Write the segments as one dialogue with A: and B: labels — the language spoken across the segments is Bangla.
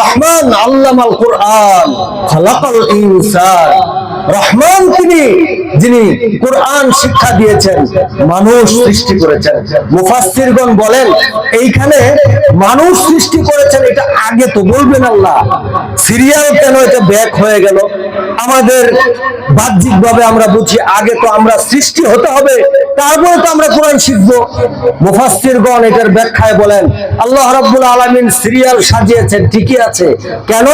A: রহমান আল্লামাল কোরআন। খালাকাল ইনসান। রহমান তিনি, যিনি কোরআন শিক্ষা দিয়েছেন, মানুষ সৃষ্টি করেছেন। মুফাসসিরগণ বলেন, এইখানে মানুষ সৃষ্টি করেছেন, এটা আগে তো বলবেন আল্লাহ। সিরিয়াল কেন এটা ব্যাক হয়ে গেল? আমাদের বাহ্যিকভাবে আমরা বুঝি, আগে তো আমরা সৃষ্টি হতে হবে। তারপরে তো আমরা কোরআন শিখব। মুফাসসিরগণ এটার ব্যাখ্যায় বলেন, আল্লাহ রাব্বুল আলামিন সিরিয়াল সাজিয়েছেন, ঠিকই আছে। কেন?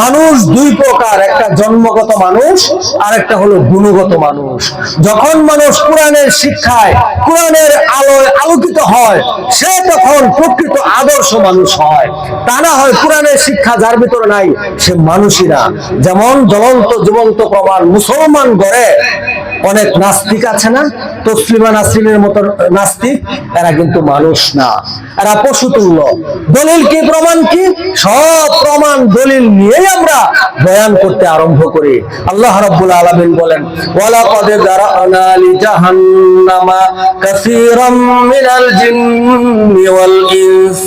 A: মানুষ দুই প্রকার, একটা জন্মগত মানুষ আর একটা হলো গুণগত মানুষ। যখন মানুষ কোরআনের শিক্ষায়, কোরআনের আলোয় আলোকিত হয়, সে তখন প্রকৃত আদর্শ মানুষ হয়। তা না হয় কোরআনের শিক্ষা যার ভিতরে নাই, সে মানুষই না। যেমন জ্বলন্ত জীবন্ত প্রমাণ মুসলমান গড়ে অনেক নাস্তিক আছে না? তসলিমা নাসরিনের মতো নাস্তিক, এরা কিন্তু মানুষ না। এরা পশুতুল্য। দলিল কি, প্রমাণ কি? সব প্রমাণ, দলিল নিয়েই আমরা বয়ান করতে আরম্ভ করি। আল্লাহ রাব্বুল আলামিন বলেন ওয়ালা কদ দারানা লি জাহান্নামা কাসীরাম মিনাল জিন্নি ওয়াল ইনস,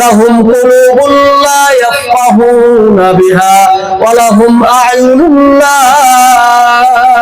A: লাহুম কুলুবুল লা ইয়াফকাহুনা বিহা, ওয়া লাহুম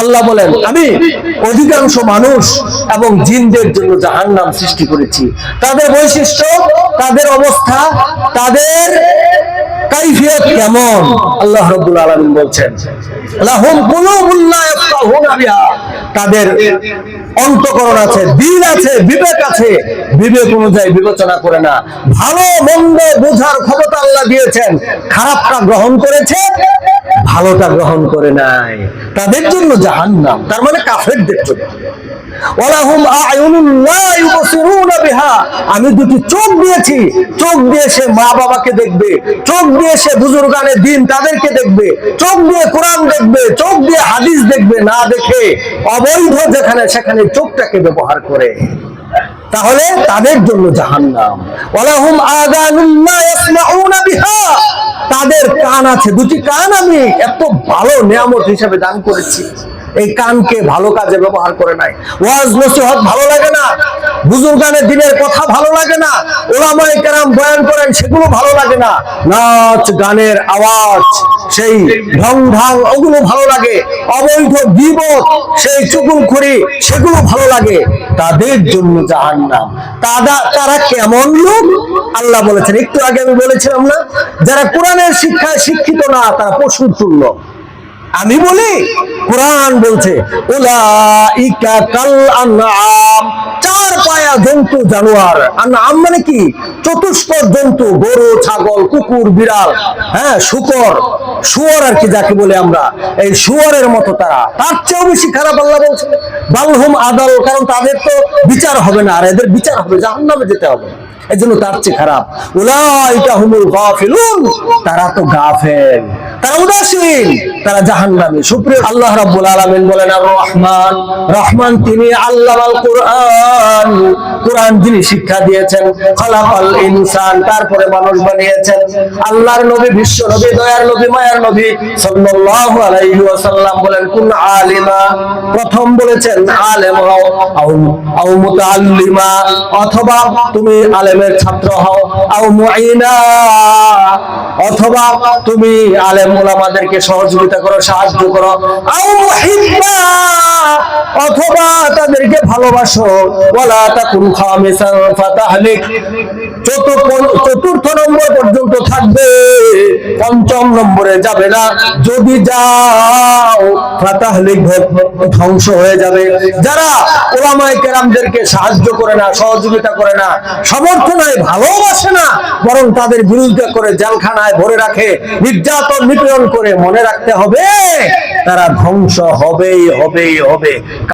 A: আল্লাহ বলেন আমি অধিকাংশ মানুষ এবং জিনদের জন্য জাহান্নাম সৃষ্টি করেছি। তাদের বৈশিষ্ট্য তাদের অবস্থা তাদের কাইফিয়ত কেমন? আল্লাহ রবুল আলম বলছেন লাহুম ইয়াফকাহুনা বিহা। তাদের অন্তকরণ আছে, দিন আছে, বিবেক আছে। বিবেক অনুযায়ী বিবেচনা করে না। ভালো, মন্দ, বোঝার ক্ষমতা আল্লাহ দিয়েছেন। খারাপটা গ্রহণ করেছে, ভালোটা গ্রহণ করে নাই। তাদের জন্য জাহান্নাম, তার মানে কাফেরদের জন্য। আমি দুটি চোখ দিয়েছি, চোখ দিয়ে সে মা বাবাকে দেখবে, চোখ দিয়ে সে বুজুর্গানের দিন তাদেরকে দেখবে, চোখ দিয়ে কোরআন দেখবে, চোখ দিয়ে হাদিস দেখবে, না দেখে অবৈধ যেখানে, সেখানে চোখটাকে ব্যবহার করে। তাহলে তাদের জন্য জাহান্নাম। ওয়ালাহুম তাদের কান আছে, দুটি কান আমি এত ভালো নিয়ামত হিসেবে দান করেছি। এই কানকে ভালো কাজে ব্যবহার করে নাই। ওয়াজ, নসিহত ভালো লাগে না। বুজুর্গানের দিনের কথা ভালো লাগে না, ওলামায়ে কেরাম বয়ান করেন সেগুলো ভালো লাগে না। নাচ, গানের আওয়াজ, সেই ঢং ওগুলো ভালো লাগে। অবৈধ বিপদ, সেই সেগুলো ভালো লাগে। তাদের জন্য জাহান্নাম। তারা তারা কেমন লোক? আল্লাহ বলেছেন, একটু আগে আমি বলেছিলাম না, যারা কোরআনের শিক্ষায় শিক্ষিত না, তারা পশুর তুল্য। আমি বলি, কোরআন বলছে, উলাইকা কাল আনআম। চার পায়া জন্তু জানোয়ার। আর আম মানে কি? চতুষ্পদ জন্তু, গরু, ছাগল, কুকুর, বিড়াল হ্যাঁ শুকর। শুয়োর আর কি যাকে বলে আমরা, এই মতো তারা। তার চেয়েও বেশি খারাপ আল্লাহ বলছে আদাল, কারণ তাদের তো বিচার হবে না, আর এদের বিচার হবে, জাহান্নামে যেতে হবে। এই জন্য তার চেয়ে খারাপ। তারা তো তারা উদাসীন, তারা সুপ্রিয় আল্লাহ বলেন রহমান রহমান তিনি আল্লামাল কোরআন। কোরআন যিনি শিক্ষা দিয়েছেন, খলাকাল ইনসান, তারপরে মানুষ বানিয়েছেন। আল্লাহর নবী, বিশ্ব নবী, দয়ার নবী অথবা, তুমি আলেমের ছাত্র হও, আও অথবা, তুমি আলেম ওলামাদেরকে সহযোগিতা করো, সাহায্য করো। আও মুহিব্বা। অথবা, তাদেরকে ভালোবাসো। ওয়ালা তাকুন খামিসান ফাতাহলিক। চতুর্থ নম্বর পর্যন্ত থাকবে। পঞ্চম নম্বরে যাবে না। যদি যাও ফাতাহলিক ধ্বংস হয়ে যাবে। যারা ওলামায়ে কেরামদেরকে সাহায্য করে না, সহযোগিতা করে না, সমর্থনায় ভালোবাসে না, বরং তাদের বিরুদ্ধে করে জেলখানায় ভরে রাখে, নির্যাতন নিপীড়ন করে মনে রাখতে হবে, তারা ধ্বংস হবেই হবেই হবে